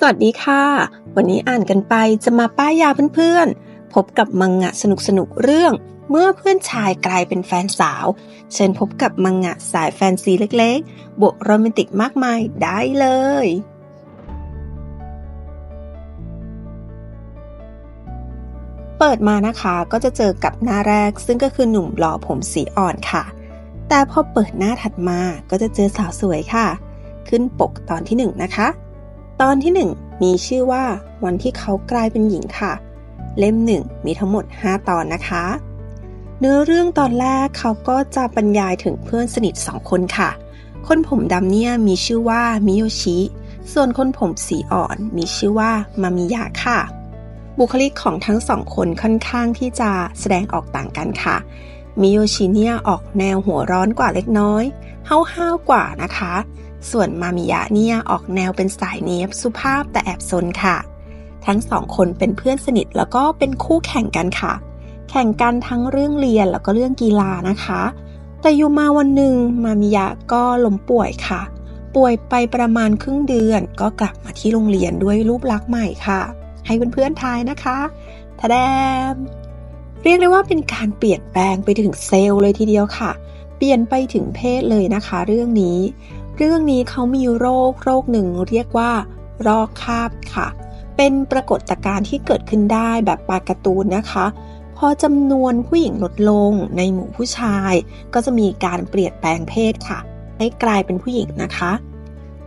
สวัสดีค่ะ วันนี้อ่านกันไปจะมาป้ายยาเพื่อนๆ พบกับมังงะสนุกๆเรื่อง เมื่อเพื่อนชายกลายเป็นแฟนสาว เชิญพบกับมังงะสายแฟนซีเล็กๆ บวกโรแมนติกมากมายได้เลย เปิดมานะคะก็จะเจอกับหน้าแรกซึ่งก็คือหนุ่มหล่อผมสีอ่อนค่ะ แต่พอเปิดหน้าถัดมาก็จะเจอสาวสวยค่ะ ขึ้นปกตอนที่หนึ่งนะคะ ตอนที่ 1 มีชื่อว่าวันที่เขากลายเป็นหญิงค่ะ เล่มหนึ่งมีทั้งหมด 5 ตอนนะคะ เนื้อเรื่องตอนแรกเขาก็จะบรรยายถึงเพื่อนสนิทสองคนค่ะ คนผมดำเนี่ยมีชื่อว่ามิโยชิ ส่วนคนผมสีอ่อนมีชื่อว่ามามิยะค่ะ บุคลิกของทั้งสองคนค่อนข้างที่จะแสดงออกต่างกันค่ะ มิโยชิเนี่ยออกแนวหัวร้อนกว่าเล็กน้อยห้าวๆกว่านะคะ ส่วนมามิยะเนี่ยออกแนวเป็นสายเนียบสุภาพแต่แอบซนค่ะ ทั้งสองคนเป็นเพื่อนสนิทแล้วก็เป็นคู่แข่งกันค่ะ แข่งกันทั้งเรื่องเรียนแล้วก็เรื่องกีฬานะคะ แต่อยู่มาวันหนึ่งมามิยะก็ล้มป่วยค่ะ ป่วยไปประมาณครึ่งเดือน ก็กลับมาที่โรงเรียนด้วยรูปลักษณ์ใหม่ค่ะ ให้เพื่อนๆทายนะคะทะแดมเรียกได้ว่าเป็นการเปลี่ยนแปลงไปถึงเซลล์เลยทีเดียวค่ะ เปลี่ยนไปถึงเพศเลยนะคะ เรื่องนี้ เรื่องนี้เขามีโรคโรคหนึ่งเรียกว่า รอกคาบค่ะ เป็นปรากฏการณ์ที่เกิดขึ้นได้แบบปาการ์ตูนนะคะ พอจำนวนผู้หญิงลดลงในหมู่ผู้ชาย ก็จะมีการเปลี่ยนแปลงเพศค่ะ ให้กลายเป็นผู้หญิงนะคะ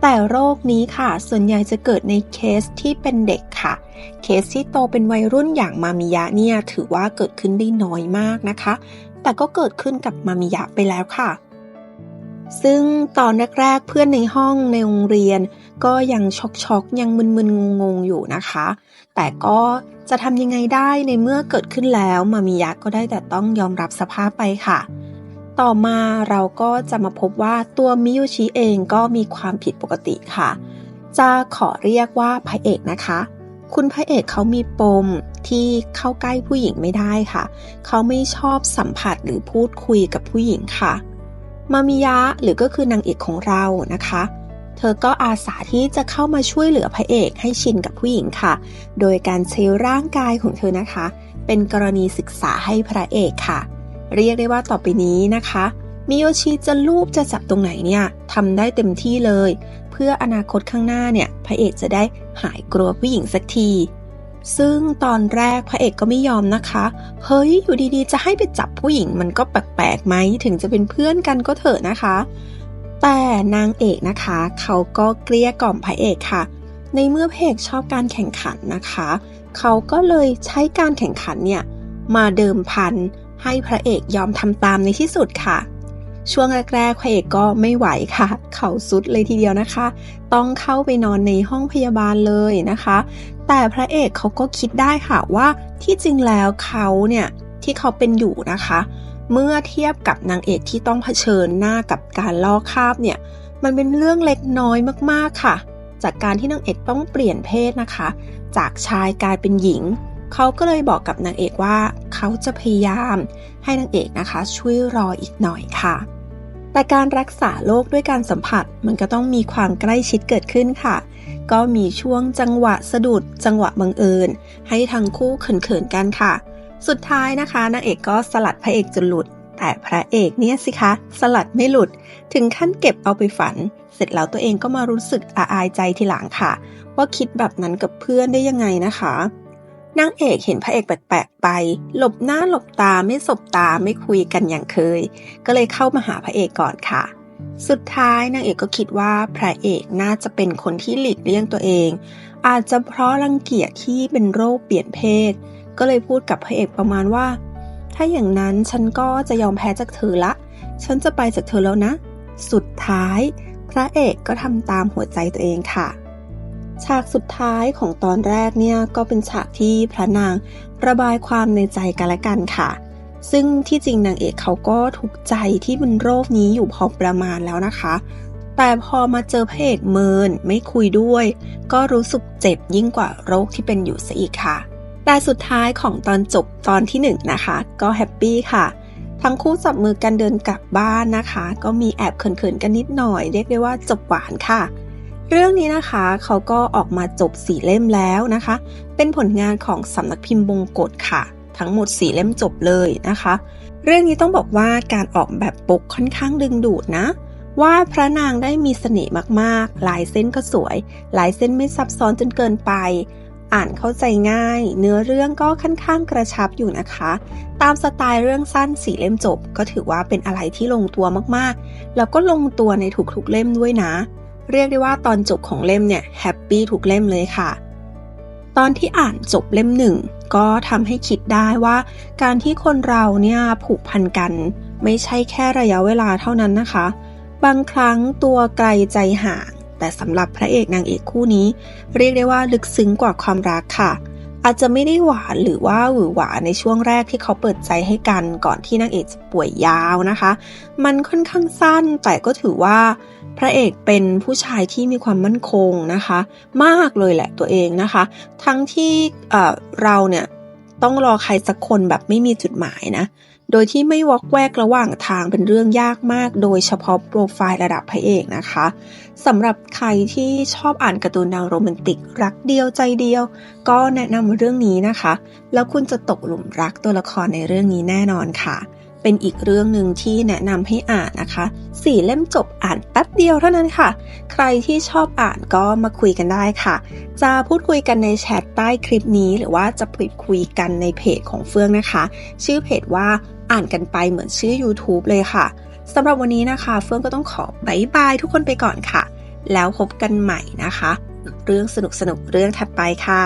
แต่โรคนี้ค่ะ ส่วนใหญ่จะเกิดในเคสที่เป็นเด็กค่ะ เคสที่โตเป็นวัยรุ่นอย่างมามิยะเนี่ยถือว่าเกิดขึ้นได้น้อยมากนะคะ แต่ก็เกิดขึ้นกับมามิยะไปแล้วค่ะ ซึ่งตอนแรกๆเพื่อนในห้องในโรงเรียน ก็ยังช็อกๆ ยังมึนๆงงๆอยู่นะคะ แต่ก็จะทำยังไงได้ในเมื่อเกิดขึ้นแล้วมามิยะก็ได้แต่ต้องยอมรับสภาพไปค่ะ ต่อมาเราก็จะมาพบว่าตัวมิยุชิเองก็มีความผิดปกติค่ะ จะขอเรียกว่าพระเอกนะคะ คุณพระเอกเขามีปมที่เข้าใกล้ผู้หญิงไม่ได้ค่ะ เขาไม่ชอบสัมผัสหรือพูดคุยกับผู้หญิงค่ะ มามิยะหรือก็คือนางเอกของเรานะคะ เธอก็อาสาที่จะเข้ามาช่วยเหลือพระเอกให้ชินกับผู้หญิงค่ะ โดยการใช้ร่างกายของเธอนะคะ เป็นกรณีศึกษาให้พระเอกค่ะ เรียกได้ว่าต่อไปนี้นะคะมิโยชิจะลูบจะจับตรงไหนเนี่ยทำได้เต็มที่เลย เพื่ออนาคตข้างหน้าเนี่ยพระเอกจะได้หายกลัวผู้หญิงสักที ซึ่งตอนแรกพระเอกก็ไม่ยอมนะคะ เฮ้ย อยู่ดีๆ จะให้ไปจับผู้หญิงมันก็แปลกๆไหม ถึงจะเป็นเพื่อนกันก็เถอะนะคะ แต่นางเอกนะคะ เขาก็เกลี้ยกล่อมพระเอกค่ะ ในเมื่อพระเอกชอบการแข่งขันนะคะ เขาก็เลยใช้การแข่งขันเนี่ยมาเดิมพันให้พระเอกยอมทำตามในที่สุดค่ะ ช่วงแรกๆพระเอกก็ไม่ไหวค่ะ เขาสุดเลยทีเดียวนะคะ ต้องเข้าไปนอนในห้องพยาบาลเลยนะคะ แต่พระเอกเขาก็คิดได้ค่ะว่าที่จริงแล้วเขาเนี่ยที่เขาเป็นอยู่นะคะ เมื่อเทียบกับนางเอกที่ต้องเผชิญหน้ากับการลอกคาบเนี่ยมันเป็นเรื่องเล็กน้อยมากๆค่ะ จากการที่นางเอกต้องเปลี่ยนเพศนะคะ จากชายกลายเป็นหญิง เขาก็เลยบอกกับนางเอกว่า เขาจะพยายามให้นางเอกนะคะ ช่วยรออีกหน่อยค่ะ แต่การรักษาโรคด้วยการสัมผัสมันก็ต้องมีความใกล้ชิดเกิดขึ้นค่ะ ก็มีช่วงจังหวะสะดุดจังหวะบังเอิญ ให้ทั้งคู่เขินๆกันค่ะ สุดท้ายนะคะนางเอกก็สลัดพระเอกจนหลุด แต่พระเอกเนี่ยสิคะ สลัดไม่หลุด ถึงขั้นเก็บเอาไปฝัน เสร็จแล้วตัวเองก็มารู้สึกอาอายใจทีหลังค่ะ ว่าคิดแบบนั้นกับเพื่อนได้ยังไงนะคะ นางเอกเห็นพระเอกแปลกๆไป หลบหน้าหลบตาไม่สบตาไม่คุยกันอย่างเคย ก็เลยเข้ามาหาพระเอกก่อนค่ะ สุดท้ายนางเอกก็คิดว่าพระเอกน่าจะเป็นคนที่หลีกเลี่ยงตัวเอง อาจจะเพราะรังเกียจที่เป็นโรคเปลี่ยนเพศ ก็เลยพูดกับพระเอกประมาณว่า ถ้าอย่างนั้นฉันก็จะยอมแพ้จากเธอละ ฉันจะไปจากเธอแล้วนะ สุดท้าย พระเอกก็ทำตามหัวใจตัวเองค่ะ ฉากสุดท้ายของตอนแรกเนี่ยก็เป็นฉากที่พระนางระบายความในใจกันและกันค่ะ ซึ่งที่จริงนางเอกเขาก็ถูกใจที่เป็นโรคนี้อยู่พอประมาณแล้วนะคะ แต่พอมาเจอพระเอกเมินไม่คุยด้วย ก็รู้สึกเจ็บยิ่งกว่าโรคที่เป็นอยู่ซะอีกค่ะ แต่สุดท้ายของตอนจบตอนที่1นนะคะ ก็แฮปปี้ค่ะทั้งคู่จับมือกันเดินกลับบ้านนะคะ ก็มีแอบเขินๆกันนิดหน่อย เรียกได้ว่าจบหวานค่ะ เรื่องนี้นะคะเขาก็ออกมาจบสี่เล่มแล้วนะคะ เป็นผลงานของสำนักพิมพ์บงกฎค่ะ ทั้งหมดสี่เล่มจบเลยนะคะ เรื่องนี้ต้องบอกว่าการออกแบบปกค่อนข้างดึงดูดนะ ว่าพระนางได้มีเสน่ห์มากๆ ลายเส้นก็สวย ลายเส้นไม่ซับซ้อนจนเกินไป อ่านเข้าใจง่าย เนื้อเรื่องก็ค่อนข้างกระชับอยู่นะคะ ตามสไตล์เรื่องสั้นสี่เล่มจบ ก็ถือว่าเป็นอะไรที่ลงตัวมากๆ แล้วก็ลงตัวในทุกๆเล่มด้วยนะ เรียกได้ว่าตอนจบของเล่มเนี่ยแฮปปี้ทุกเล่มเลยค่ะ ตอนที่อ่านจบเล่มหนึ่งก็ทำให้คิดได้ว่า การที่คนเราเนี่ยผูกพันกัน ไม่ใช่แค่ระยะเวลาเท่านั้นนะคะ บางครั้งตัวไกลใจห่าง แต่สำหรับพระเอกนางเอกคู่นี้ เรียกได้ว่าลึกซึ้งกว่าความรักค่ะอาจจะไม่ได้หวานหรือว่าหวือหวาในช่วงแรกที่เขาเปิดใจให้กันก่อนที่นางเอกจะป่วยยาวนะคะ มันค่อนข้างสั้นแต่ก็ถือว่า พระเอกเป็นผู้ชายที่มีความมั่นคงนะคะ มากเลยแหละตัวเองนะคะ ทั้งที่เราเนี่ยต้องรอใครสักคนแบบไม่มีจุดหมายนะ โดยที่ไม่วอกแวกระหว่างทางเป็นเรื่องยากมาก โดยเฉพาะโปรไฟล์ระดับพระเอกนะคะสำหรับใครที่ชอบอ่านการ์ตูนแนวโรแมนติก รักเดียวใจเดียว ก็แนะนำเรื่องนี้นะคะ แล้วคุณจะตกหลุมรักตัวละครในเรื่องนี้แน่นอนค่ะ เป็นอีกเรื่องหนึ่งที่แนะนำให้อ่านนะคะสี่เล่มจบอ่านแป๊บเดียวเท่านั้นค่ะ ใครที่ชอบอ่านก็มาคุยกันได้ค่ะ จะพูดคุยกันในแชทใต้คลิปนี้ หรือว่าจะพูดคุยกันในเพจของเฟื่องนะคะ ชื่อเพจว่าอ่านกันไปเหมือนชื่อ YouTube เลยค่ะสำหรับวันนี้นะคะ เฟื่องก็ต้องขอบายบายทุกคนไปก่อนค่ะ แล้วพบกันใหม่นะคะ เรื่องสนุกๆเรื่องถัดไปค่ะ